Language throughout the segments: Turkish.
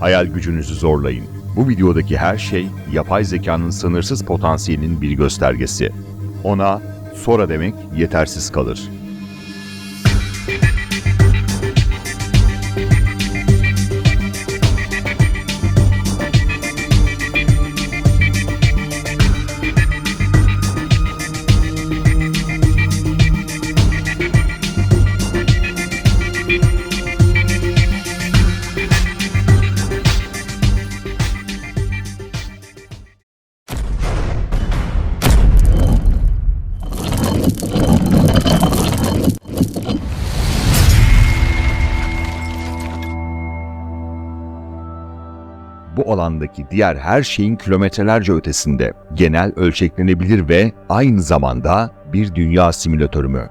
Hayal gücünüzü zorlayın. Bu videodaki her şey yapay zekanın sınırsız potansiyelinin bir göstergesi. Ona sonra demek yetersiz kalır. Alandaki diğer her şeyin kilometrelerce ötesinde, genel ölçeklenebilir ve aynı zamanda bir dünya simülatörü mü?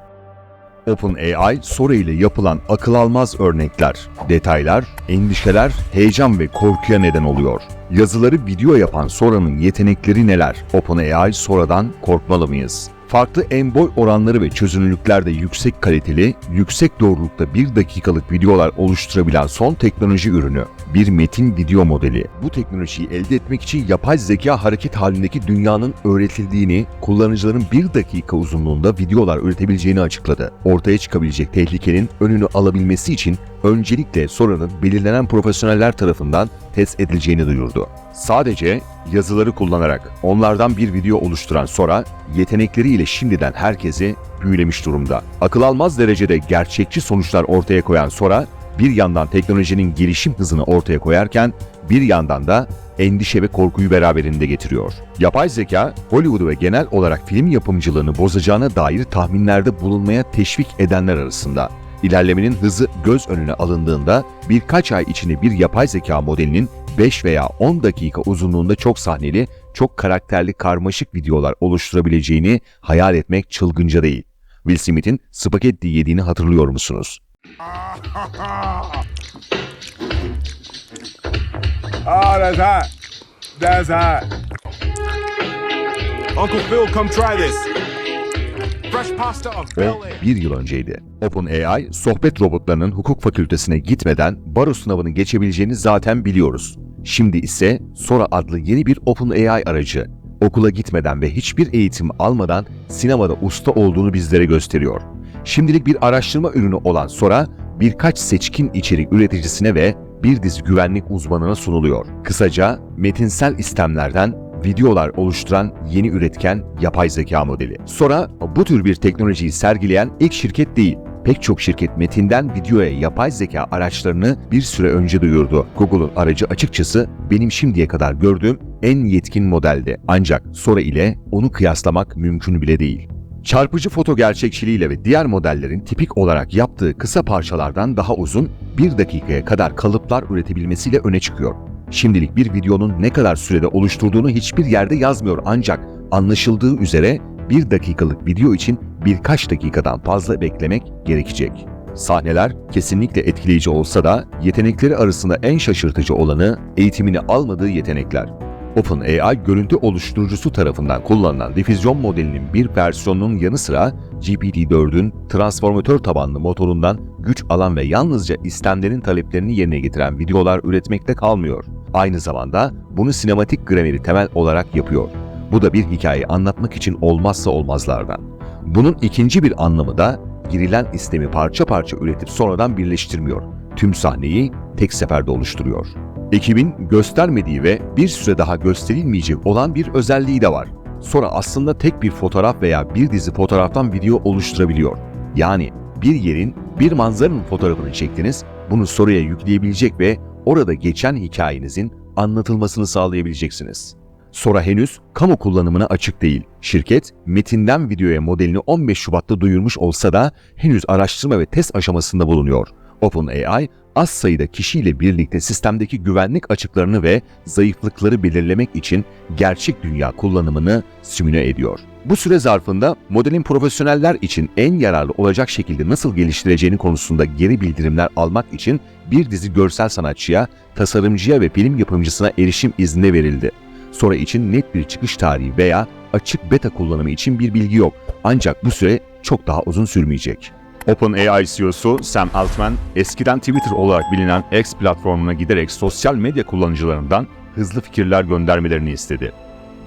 OpenAI Sora ile yapılan akıl almaz örnekler, detaylar, endişeler, heyecan ve korkuya neden oluyor. Yazıları video yapan Sora'nın yetenekleri neler? OpenAI Sora'dan korkmalı mıyız? Farklı en boy oranları ve çözünürlüklerde yüksek kaliteli, yüksek doğrulukta 1 dakikalık videolar oluşturabilen son teknoloji ürünü. Bir metin video modeli. Bu teknolojiyi elde etmek için yapay zeka hareket halindeki dünyanın öğretildiğini, kullanıcıların 1 dakika uzunluğunda videolar üretebileceğini açıkladı. Ortaya çıkabilecek tehlikenin önünü alabilmesi için öncelikle Sora'nın belirlenen profesyoneller tarafından test edileceğini duyurdu. Sadece yazıları kullanarak onlardan bir video oluşturan Sora, yetenekleriyle şimdiden herkesi büyülemiş durumda. Akıl almaz derecede gerçekçi sonuçlar ortaya koyan Sora, bir yandan teknolojinin gelişim hızını ortaya koyarken bir yandan da endişe ve korkuyu beraberinde getiriyor. Yapay zeka, Hollywood'u ve genel olarak film yapımcılığını bozacağına dair tahminlerde bulunmaya teşvik edenler arasında. İlerlemenin hızı göz önüne alındığında birkaç ay içinde bir yapay zeka modelinin 5 veya 10 dakika uzunluğunda çok sahneli, çok karakterli karmaşık videolar oluşturabileceğini hayal etmek çılgınca değil. Will Smith'in spagetti yediğini hatırlıyor musunuz? Oh, that's hot. That's hot. Uncle Phil, come try this. Air. bir yıl önceydi. OpenAI, sohbet robotlarının hukuk fakültesine gitmeden baro sınavını geçebileceğini zaten biliyoruz. Şimdi ise Sora adlı yeni bir OpenAI aracı, okula gitmeden ve hiçbir eğitim almadan sinemada usta olduğunu bizlere gösteriyor. Şimdilik bir araştırma ürünü olan Sora, birkaç seçkin içerik üreticisine ve bir dizi güvenlik uzmanına sunuluyor. Kısaca metinsel istemlerden videolar oluşturan yeni üretken yapay zeka modeli. Sora bu tür bir teknolojiyi sergileyen ilk şirket değil. Pek çok şirket metinden videoya yapay zeka araçlarını bir süre önce duyurdu. Google'un aracı açıkçası benim şimdiye kadar gördüğüm en yetkin modeldi. Ancak Sora ile onu kıyaslamak mümkün bile değil. Çarpıcı foto gerçekçiliğiyle ve diğer modellerin tipik olarak yaptığı kısa parçalardan daha uzun, bir dakikaya kadar kalıplar üretebilmesiyle öne çıkıyor. Şimdilik bir videonun ne kadar sürede oluşturduğunu hiçbir yerde yazmıyor ancak anlaşıldığı üzere bir dakikalık video için birkaç dakikadan fazla beklemek gerekecek. Sahneler kesinlikle etkileyici olsa da yetenekleri arasında en şaşırtıcı olanı eğitimini almadığı yetenekler. OpenAI görüntü oluşturucusu tarafından kullanılan difüzyon modelinin bir versiyonunun yanı sıra GPT-4'ün transformatör tabanlı motorundan güç alan ve yalnızca istemlerin taleplerini yerine getiren videolar üretmekte kalmıyor. Aynı zamanda bunu sinematik grameri temel olarak yapıyor. Bu da bir hikayeyi anlatmak için olmazsa olmazlardan. Bunun ikinci bir anlamı da girilen istemi parça parça üretip sonradan birleştirmiyor. Tüm sahneyi tek seferde oluşturuyor. Ekibin göstermediği ve bir süre daha gösterilmeyecek olan bir özelliği de var. Sonra aslında tek bir fotoğraf veya bir dizi fotoğraftan video oluşturabiliyor. Yani bir yerin, bir manzaranın fotoğrafını çektiniz, bunu soruya yükleyebilecek ve orada geçen hikayenizin anlatılmasını sağlayabileceksiniz. Sora henüz kamu kullanımına açık değil. Şirket, metinden videoya modelini 15 Şubat'ta duyurmuş olsa da henüz araştırma ve test aşamasında bulunuyor. OpenAI, az sayıda kişiyle birlikte sistemdeki güvenlik açıklarını ve zayıflıkları belirlemek için gerçek dünya kullanımını simüle ediyor. Bu süre zarfında modelin profesyoneller için en yararlı olacak şekilde nasıl geliştireceğini konusunda geri bildirimler almak için bir dizi görsel sanatçıya, tasarımcıya ve film yapımcısına erişim izni verildi. Sonra için net bir çıkış tarihi veya açık beta kullanımı için bir bilgi yok. Ancak bu süre çok daha uzun sürmeyecek. OpenAI CEO'su Sam Altman, eskiden Twitter olarak bilinen X platformuna giderek sosyal medya kullanıcılarından hızlı fikirler göndermelerini istedi.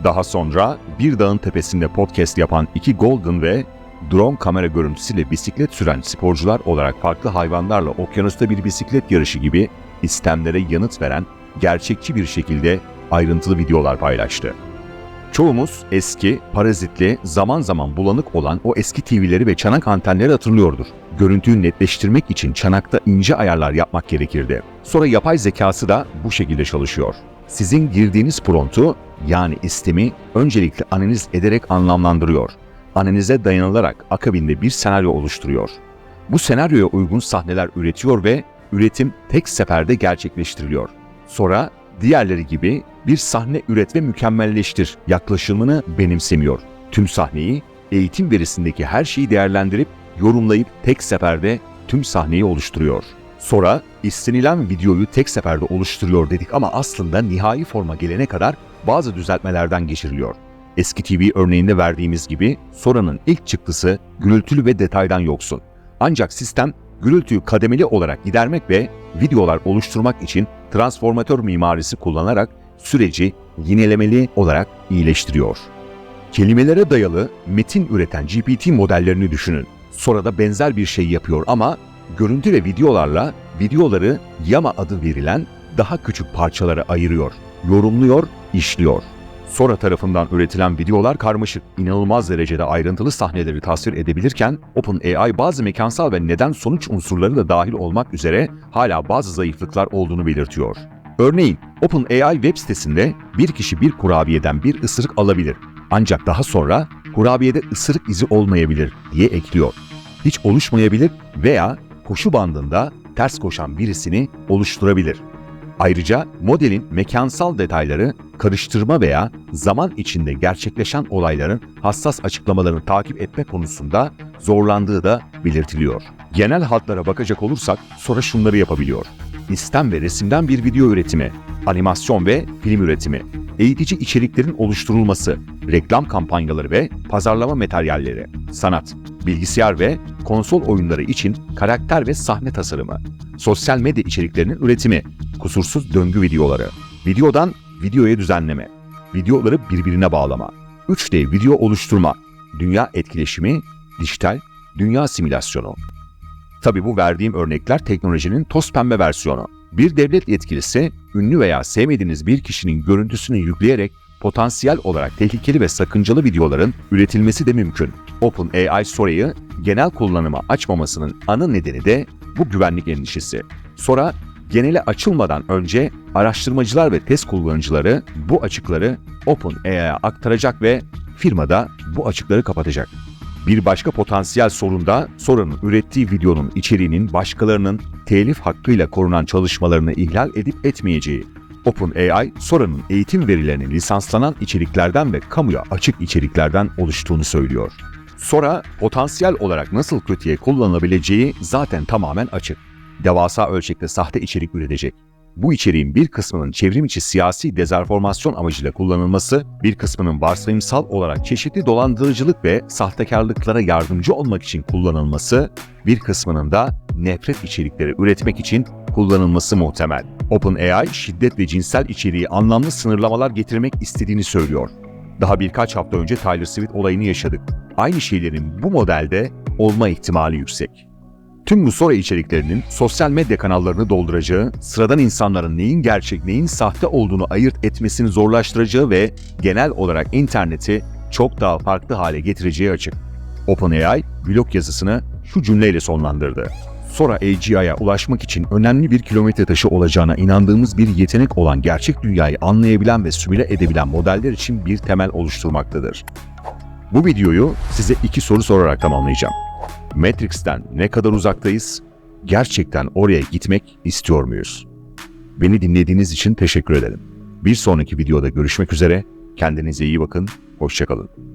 Daha sonra bir dağın tepesinde podcast yapan iki Golden ve drone kamera görüntüsüyle bisiklet süren sporcular olarak farklı hayvanlarla okyanusta bir bisiklet yarışı gibi istemlere yanıt veren gerçekçi bir şekilde ayrıntılı videolar paylaştı. Çoğumuz eski, parazitli, zaman zaman bulanık olan o eski TV'leri ve çanak antenleri hatırlıyordur. Görüntüyü netleştirmek için çanakta ince ayarlar yapmak gerekirdi. Sonra yapay zekası da bu şekilde çalışıyor. Sizin girdiğiniz promptu yani istemi öncelikle analiz ederek anlamlandırıyor. Analize dayanılarak akabinde bir senaryo oluşturuyor. Bu senaryoya uygun sahneler üretiyor ve üretim tek seferde gerçekleştiriliyor. Sonra diğerleri gibi bir sahne üret ve mükemmelleştir yaklaşımını benimsemiyor. Tüm sahneyi, eğitim verisindeki her şeyi değerlendirip yorumlayıp tek seferde tüm sahneyi oluşturuyor. Sonra istenilen videoyu tek seferde oluşturuyor dedik ama aslında nihai forma gelene kadar bazı düzeltmelerden geçiriliyor. Eski TV örneğinde verdiğimiz gibi Sora'nın ilk çıktısı gürültülü ve detaydan yoksun. Ancak sistem gürültüyü kademeli olarak gidermek ve videolar oluşturmak için transformatör mimarisi kullanarak süreci yinelemeli olarak iyileştiriyor. Kelimelere dayalı metin üreten GPT modellerini düşünün. Sonra da benzer bir şey yapıyor ama görüntü ve videolarla videoları Yama adı verilen daha küçük parçalara ayırıyor, yorumluyor, işliyor. Sora tarafından üretilen videolar karmaşık, inanılmaz derecede ayrıntılı sahneleri tasvir edebilirken OpenAI bazı mekansal ve neden sonuç unsurları da dahil olmak üzere hala bazı zayıflıklar olduğunu belirtiyor. Örneğin OpenAI web sitesinde bir kişi bir kurabiyeden bir ısırık alabilir. Ancak daha sonra kurabiyede ısırık izi olmayabilir diye ekliyor. Hiç oluşmayabilir veya koşu bandında ters koşan birisini oluşturabilir. Ayrıca modelin mekansal detayları, karıştırma veya zaman içinde gerçekleşen olayların hassas açıklamalarını takip etme konusunda zorlandığı da belirtiliyor. Genel hatlara bakacak olursak sonra şunları yapabiliyor. İstem ve resimden bir video üretimi, animasyon ve film üretimi, eğitici içeriklerin oluşturulması, reklam kampanyaları ve pazarlama materyalleri, sanat, bilgisayar ve konsol oyunları için karakter ve sahne tasarımı, sosyal medya içeriklerinin üretimi, kusursuz döngü videoları, videodan videoya düzenleme, videoları birbirine bağlama, 3D video oluşturma, dünya etkileşimi, dijital dünya simülasyonu. Tabii bu verdiğim örnekler teknolojinin toz pembe versiyonu. Bir devlet yetkilisi, ünlü veya sevmediğiniz bir kişinin görüntüsünü yükleyerek potansiyel olarak tehlikeli ve sakıncalı videoların üretilmesi de mümkün. OpenAI Sora'yı genel kullanıma açmamasının ana nedeni de bu güvenlik endişesi. Sora, genele açılmadan önce araştırmacılar ve test kullanıcıları bu açıkları OpenAI'ye aktaracak ve firmada bu açıkları kapatacak. Bir başka potansiyel sorun da Sora'nın ürettiği videonun içeriğinin başkalarının telif hakkıyla korunan çalışmalarını ihlal edip etmeyeceği. OpenAI, Sora'nın eğitim verilerinin lisanslanan içeriklerden ve kamuya açık içeriklerden oluştuğunu söylüyor. Sora, potansiyel olarak nasıl kötüye kullanılabileceği zaten tamamen açık. Devasa ölçekte sahte içerik üretecek. Bu içeriğin bir kısmının çevrim içi siyasi dezenformasyon amacıyla kullanılması, bir kısmının varsayımsal olarak çeşitli dolandırıcılık ve sahtekarlıklara yardımcı olmak için kullanılması, bir kısmının da nefret içerikleri üretmek için kullanılması muhtemel. OpenAI, şiddet ve cinsel içeriği anlamlı sınırlamalar getirmek istediğini söylüyor. Daha birkaç hafta önce Tyler Swift olayını yaşadık. Aynı şeylerin bu modelde olma ihtimali yüksek. Tüm bu Sora içeriklerinin sosyal medya kanallarını dolduracağı, sıradan insanların neyin gerçek neyin sahte olduğunu ayırt etmesini zorlaştıracağı ve genel olarak interneti çok daha farklı hale getireceği açık. OpenAI blog yazısını şu cümleyle sonlandırdı. Sora AGI'ya ulaşmak için önemli bir kilometre taşı olacağına inandığımız bir yetenek olan gerçek dünyayı anlayabilen ve simüle edebilen modeller için bir temel oluşturmaktadır. Bu videoyu size iki soru sorarak tamamlayacağım. Matrix'ten ne kadar uzaktayız? Gerçekten oraya gitmek istiyor muyuz? Beni dinlediğiniz için teşekkür ederim. Bir sonraki videoda görüşmek üzere. Kendinize iyi bakın. Hoşçakalın.